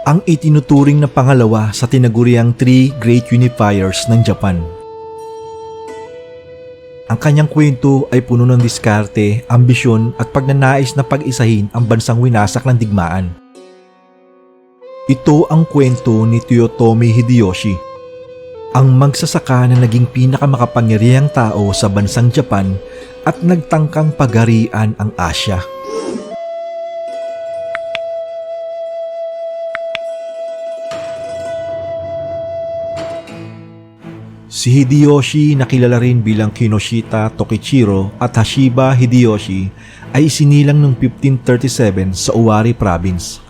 ang itinuturing na pangalawa sa tinaguriang Three Great Unifiers ng Japan. Ang kanyang kwento ay puno ng diskarte, ambisyon at pagnanais na pag-isahin ang bansang winasak ng digmaan. Ito ang kwento ni Toyotomi Hideyoshi, ang magsasaka na naging pinakamakapangyarihang tao sa bansang Japan at nagtangkang pagarian ang Asya. Si Hideyoshi na kilala rin bilang Kinoshita Tokichiro at Hashiba Hideyoshi ay isinilang noong 1537 sa Owari Province.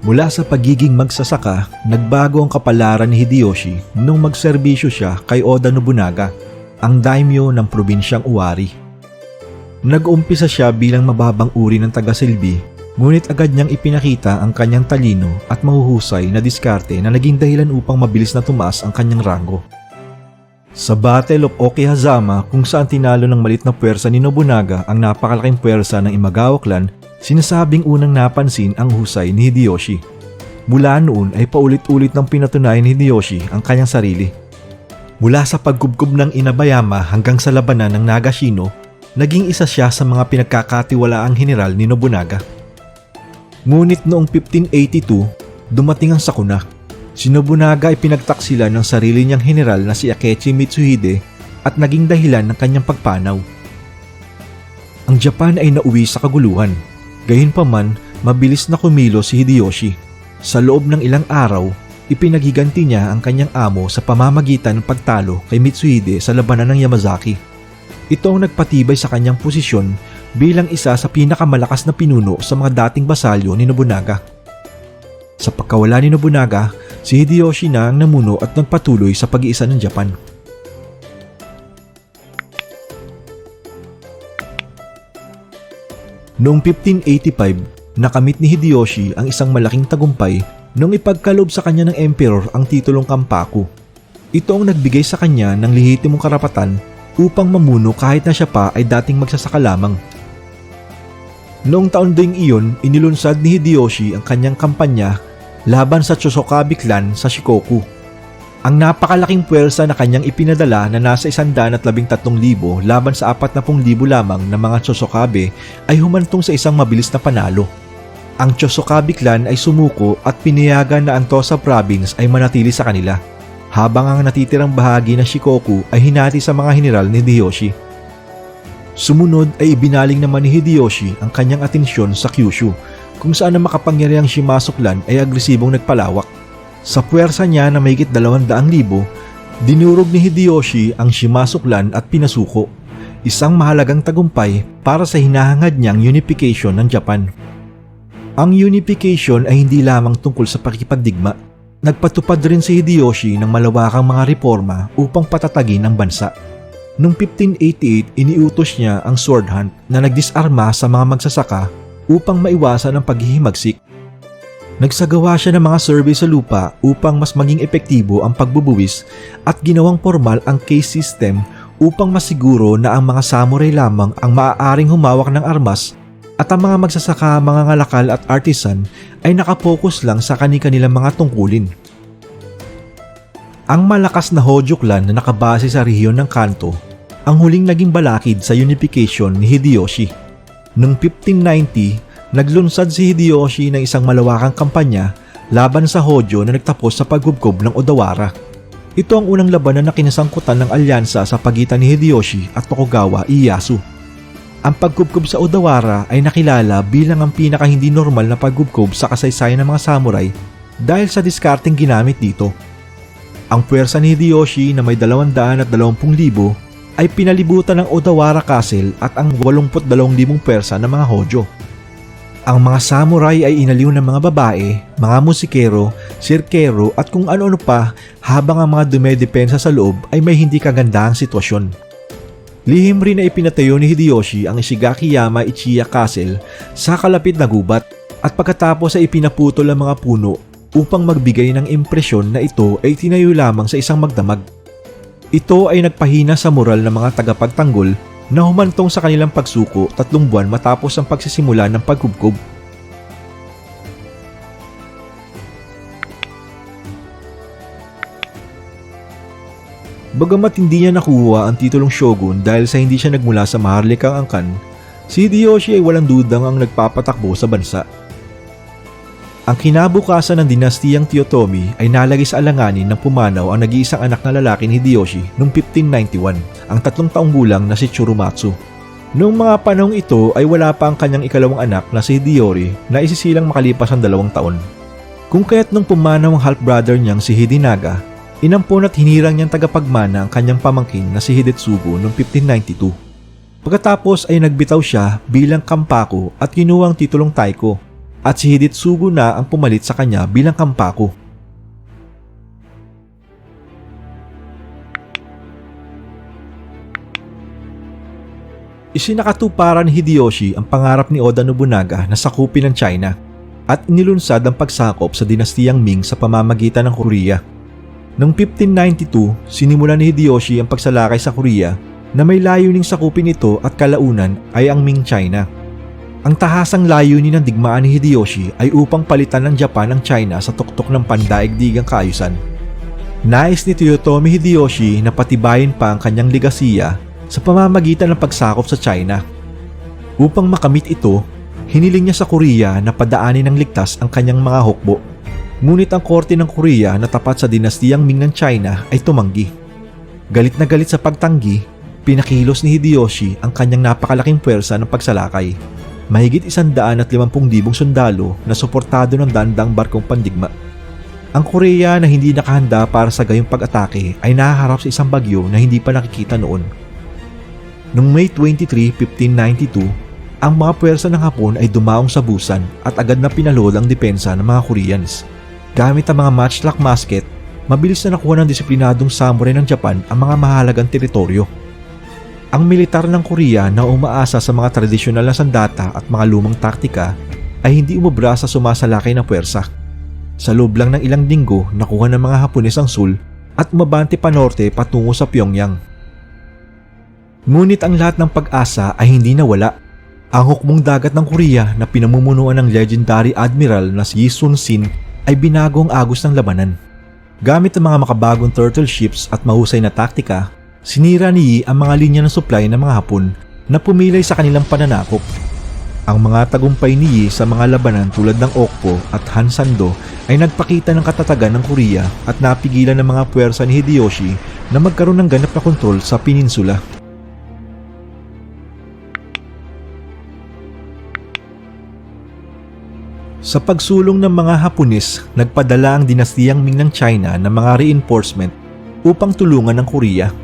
Mula sa pagiging magsasaka, nagbago ang kapalaran ni Hideyoshi nung magserbisyo siya kay Oda Nobunaga, ang daimyo ng probinsyang Owari. Nag-umpisa siya bilang mababang uri ng taga-silbi, ngunit agad niyang ipinakita ang kanyang talino at mahuhusay na diskarte na naging dahilan upang mabilis na tumaas ang kanyang rango. Sa Battle of Okihazama kung saan tinalo ng malit na puwersa ni Nobunaga ang napakalaking puwersa ng Imagawa clan, sinasabing unang napansin ang husay ni Hideyoshi. Mula noon ay paulit-ulit ng pinatunayan ni Hideyoshi ang kanyang sarili. Mula sa pagkubkob ng Inabayama hanggang sa labanan ng Nagashino, naging isa siya sa mga pinagkakatiwalaang general ni Nobunaga. Ngunit noong 1582, dumating ang sakuna. Si Nobunaga ay pinagtaksila ng sarili niyang general na si Akechi Mitsuhide at naging dahilan ng kanyang pagpanaw. Ang Japan ay nauwi sa kaguluhan. Gayunpaman, mabilis na kumilo si Hideyoshi. Sa loob ng ilang araw, ipinagiganti niya ang kanyang amo sa pamamagitan ng pagtalo kay Mitsuhide sa labanan ng Yamazaki. Ito ang nagpatibay sa kanyang posisyon bilang isa sa pinakamalakas na pinuno sa mga dating basalyo ni Nobunaga. Sa pagkawala ni Nobunaga, si Hideyoshi na ang namuno at nagpatuloy sa pag-iisa ng Japan. Noong 1585, nakamit ni Hideyoshi ang isang malaking tagumpay nung ipagkalob sa kanya ng emperor ang titulong Kampaku. Ito ang nagbigay sa kanya ng lehitimong karapatan upang mamuno kahit na siya pa ay dating magsasaka lamang. Noong taon ding iyon, inilunsad ni Hideyoshi ang kanyang kampanya laban sa Chosokabe clan sa Shikoku. Ang napakalaking puwersa na kanyang ipinadala na nasa 113,000 laban sa 40,000 lamang ng mga Chosokabe ay humantong sa isang mabilis na panalo. Ang Chosokabe clan ay sumuko at pinayagan na ang Tosa province ay manatili sa kanila, habang ang natitirang bahagi ng Shikoku ay hinati sa mga general ni Hideyoshi. Sumunod ay ibinaling naman ni Hideyoshi ang kanyang atensyon sa Kyushu kung saan ang makapangyarihang Shimazu clan ay agresibong nagpalawak. Sa puwersa niya na mahigit 200,000, dinurog ni Hideyoshi ang Shimazu at pinasuko, isang mahalagang tagumpay para sa hinahangad niyang unification ng Japan. Ang unification ay hindi lamang tungkol sa pakikipagdigma. Nagpatupad rin si Hideyoshi ng malawakang mga reforma upang patatagin ang bansa. Noong 1588, iniutos niya ang sword hunt na nagdisarma sa mga magsasaka upang maiwasan ang paghihimagsik. Nagsagawa siya ng mga survey sa lupa upang mas maging epektibo ang pagbubuwis at ginawang formal ang case system upang masiguro na ang mga samurai lamang ang maaaring humawak ng armas at ang mga magsasaka, mga ngalakal at artisan ay nakapokus lang sa kani-kanilang mga tungkulin. Ang malakas na Hojo clan na nakabase sa rehiyon ng Kanto ang huling naging balakid sa unification ni Hideyoshi. Noong 1590, naglunsad si Hideyoshi ng isang malawakang kampanya laban sa Hojo na nagtapos sa paggubkob ng Odawara. Ito ang unang labanan na kinasangkutan ng alyansa sa pagitan ni Hideyoshi at Tokugawa Ieyasu. Ang pagkubkob sa Odawara ay nakilala bilang ang pinaka hindi normal na pagkubkob sa kasaysayan ng mga samurai dahil sa diskarteng ginamit dito. Ang puwersa ni Hideyoshi na may 220,000 ay pinalibutan ng Odawara Castle at ang 82,000 puwersa ng mga Hojo. Ang mga samurai ay inaliw ng mga babae, mga musikero, sirkero at kung ano-ano pa habang ang mga dumedepensa sa loob ay may hindi kagandahang sitwasyon. Lihim rin na ipinatayo ni Hideyoshi ang Ishigaki-yama Ichiya Castle sa kalapit na gubat at pagkatapos ay ipinaputol ang mga puno upang magbigay ng impresyon na ito ay tinayo lamang sa isang magdamag. Ito ay nagpahina sa moral ng mga tagapagtanggol na humantong sa kanilang pagsuko tatlong buwan matapos ang pagsisimula ng pagkubkob. Bagamat hindi niya nakuha ang titulong shogun dahil sa hindi siya nagmula sa maharlikang angkan, si Hideyoshi ay walang dudang ang nagpapatakbo sa bansa. Ang kinabukasan ng dinastiyang Toyotomi ay nalagay sa alanganin ng pumanaw ang nag-iisang anak na lalaki ni Hideyoshi noong 1591, ang tatlong taong gulang na si Churumatsu. Noong mga panahong ito ay wala pa ang kanyang ikalawang anak na si Hideyori na isisilang makalipas ang dalawang taon. Kung kaya't nung pumanaw ang half-brother niyang si Hidinaga, inampon at hinirang niyang tagapagmana ang kanyang pamangkin na si Hidetsugu noong 1592. Pagkatapos ay nagbitaw siya bilang kampako at kinuha ang titulong Taiko at si Hidetsugu na ang pumalit sa kanya bilang kampako. Isinakatuparan ni Hideyoshi ang pangarap ni Oda Nobunaga na sakupin ng China at inilunsad ang pagsakop sa dinastiyang Ming sa pamamagitan ng Korea. Noong 1592, sinimulan ni Hideyoshi ang pagsalakay sa Korea na may layuning sakupin ito at kalaunan ay ang Ming China. Ang tahasang layunin ng digmaan ni Hideyoshi ay upang palitan ng Japan ang China sa tuktok ng pandaigdigang kaayusan. Nais ni Toyotomi Hideyoshi na patibayin pa ang kanyang ligasiya sa pamamagitan ng pagsakop sa China. Upang makamit ito, hiniling niya sa Korea na padaanin ng ligtas ang kanyang mga hukbo. Ngunit ang korte ng Korea na tapat sa dinastiyang Ming ng China ay tumanggi. Galit na galit sa pagtanggi, pinakilos ni Hideyoshi ang kanyang napakalaking puwersa ng pagsalakay. Mahigit isandaan at limampung libong sundalo na suportado ng dandang barkong pandigma. Ang Korea na hindi nakahanda para sa gayong pag-atake ay nahaharap sa isang bagyo na hindi pa nakikita noon. Noong May 23, 1592, ang mga puwersa ng Hapon ay dumaong sa Busan at agad na pinalol ang depensa ng mga Koreans. Gamit ang mga matchlock musket, mabilis na nakuha ng disiplinadong samurai ng Japan ang mga mahalagang teritoryo. Ang militar ng Korea na umaasa sa mga tradisyonal na sandata at mga lumang taktika ay hindi umubra sa sumasalakay na puwersa. Sa loob lang ng ilang linggo, nakuha ng mga Hapones ang Sul at umabante pa norte patungo sa Pyongyang. Ngunit ang lahat ng pag-asa ay hindi nawala. Ang hukmong dagat ng Korea na pinamumunuan ng legendary admiral na si Yi Sun Sin ay binago ang agos ng labanan. Gamit ang mga makabagong turtle ships at mahusay na taktika, sinira ni Yi ang mga linya ng supply ng mga Hapon na pumilay sa kanilang pananakop. Ang mga tagumpay ni Yi sa mga labanan tulad ng Okpo at Hansando ay nagpakita ng katatagan ng Korea at napigilan ng mga puwersa ni Hideyoshi na magkaroon ng ganap na kontrol sa peninsula. Sa pagsulong ng mga Hapones, nagpadala ang dinastiyang Ming ng China ng mga reinforcement upang tulungan ng Korea.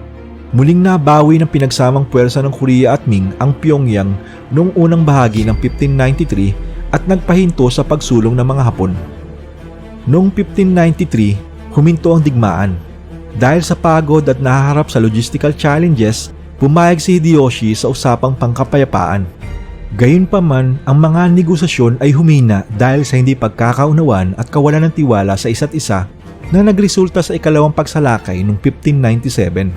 Muling nabawi ng pinagsamang puwersa ng Korea at Ming ang Pyongyang noong unang bahagi ng 1593 at nagpahinto sa pagsulong ng mga Hapon. Noong 1593, huminto ang digmaan. Dahil sa pagod at nahaharap sa logistical challenges, pumayag si Hideyoshi sa usapang pangkapayapaan. Gayunpaman, ang mga negosasyon ay humina dahil sa hindi pagkakaunawan at kawalan ng tiwala sa isa't isa na nagresulta sa ikalawang pagsalakay noong 1597.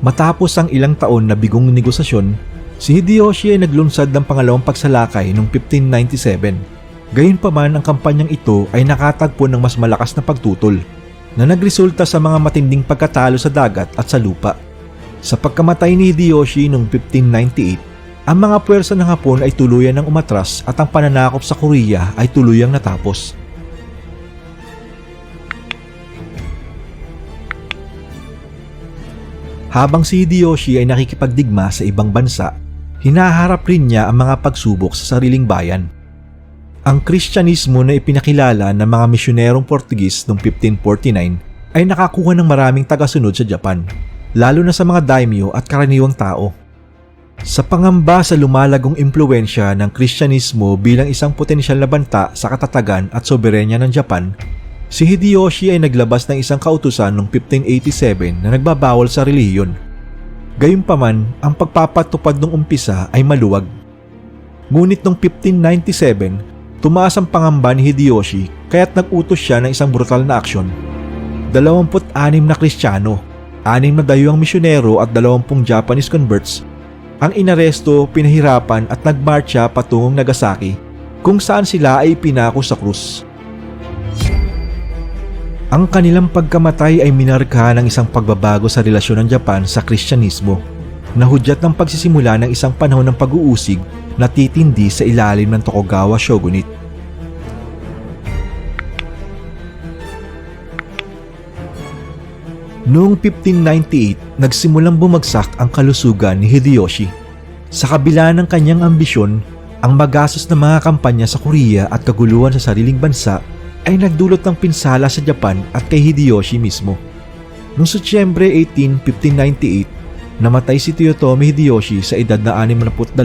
Matapos ang ilang taon na bigong negosasyon, si Hideyoshi ay naglunsad ng pangalawang pagsalakay noong 1597. Gayunpaman ang kampanyang ito ay nakatagpo ng mas malakas na pagtutol na nagresulta sa mga matinding pagkatalo sa dagat at sa lupa. Sa pagkamatay ni Hideyoshi noong 1598, ang mga puwersa ng Hapon ay tuluyan ng umatras at ang pananakop sa Korea ay tuluyang natapos. Habang si Hideyoshi ay nakikipagdigma sa ibang bansa, hinaharap rin niya ang mga pagsubok sa sariling bayan. Ang Kristyanismo na ipinakilala ng mga misyonerong Portugis noong 1549 ay nakakuha ng maraming tagasunod sa Japan, lalo na sa mga daimyo at karaniwang tao. Sa pangamba sa lumalagong impluensya ng Kristyanismo bilang isang potensyal na banta sa katatagan at soberenya ng Japan, si Hideyoshi ay naglabas ng isang kautusan noong 1587 na nagbabawal sa relihiyon. Gayunpaman, ang pagpapatupad ng umpisa ay maluwag. Ngunit noong 1597, tumaas ang pangamba ni Hideyoshi kaya't nag-utos siya ng isang brutal na aksyon. 26 na Kristiyano, 6 na dayuhang misyonero at 20 Japanese converts ang inaresto, pinahirapan at nagmarcha patungong Nagasaki kung saan sila ay pinako sa krus. Ang kanilang pagkamatay ay minarka ng isang pagbabago sa relasyon ng Japan sa Kristyanismo, na hudyat ng pagsisimula ng isang panahon ng pag-uusig na titindi sa ilalim ng Tokugawa Shogunate. Noong 1598, nagsimulang bumagsak ang kalusugan ni Hideyoshi. Sa kabila ng kanyang ambisyon, ang magastos na mga kampanya sa Korea at kaguluhan sa sariling bansa ay nagdulot ng pinsala sa Japan at kay Hideyoshi mismo. Noong Setyembre 18, 1598, namatay si Toyotomi Hideyoshi sa edad na 62.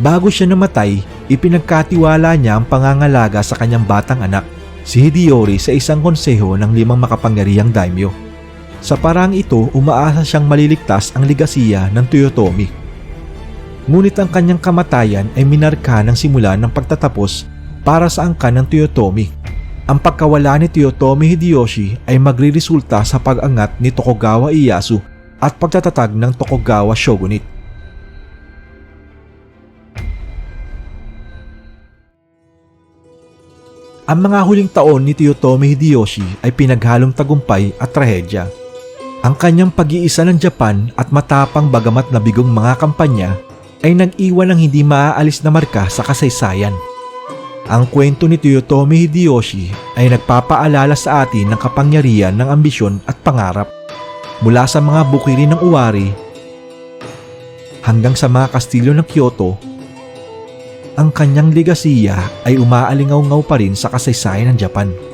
Bago siya namatay, ipinagkatiwala niya ang pangangalaga sa kanyang batang anak, si Hideyori sa isang konseho ng limang makapangyarihang daimyo. Sa parang ito, umaasa siyang maliligtas ang ligasiya ng Toyotomi. Ngunit ang kanyang kamatayan ay minarka ng simula ng pagtatapos para sa angkan ng Toyotomi. Ang pagkawala ni Toyotomi Hideyoshi ay magriresulta sa pag-angat ni Tokugawa Ieyasu at pagtatatag ng Tokugawa Shogunate. Ang mga huling taon ni Toyotomi Hideyoshi ay pinaghalong tagumpay at trahedya. Ang kanyang pag-iisa ng Japan at matapang bagamat nabigong mga kampanya ay nag-iwan ng hindi maaalis na marka sa kasaysayan. Ang kwento ni Toyotomi Hideyoshi ay nagpapaalala sa atin ng kapangyarihan ng ambisyon at pangarap. Mula sa mga bukirin ng Uwari hanggang sa mga kastilyo ng Kyoto, ang kanyang legasiya ay umaalingaw-ngaw pa rin sa kasaysayan ng Japan.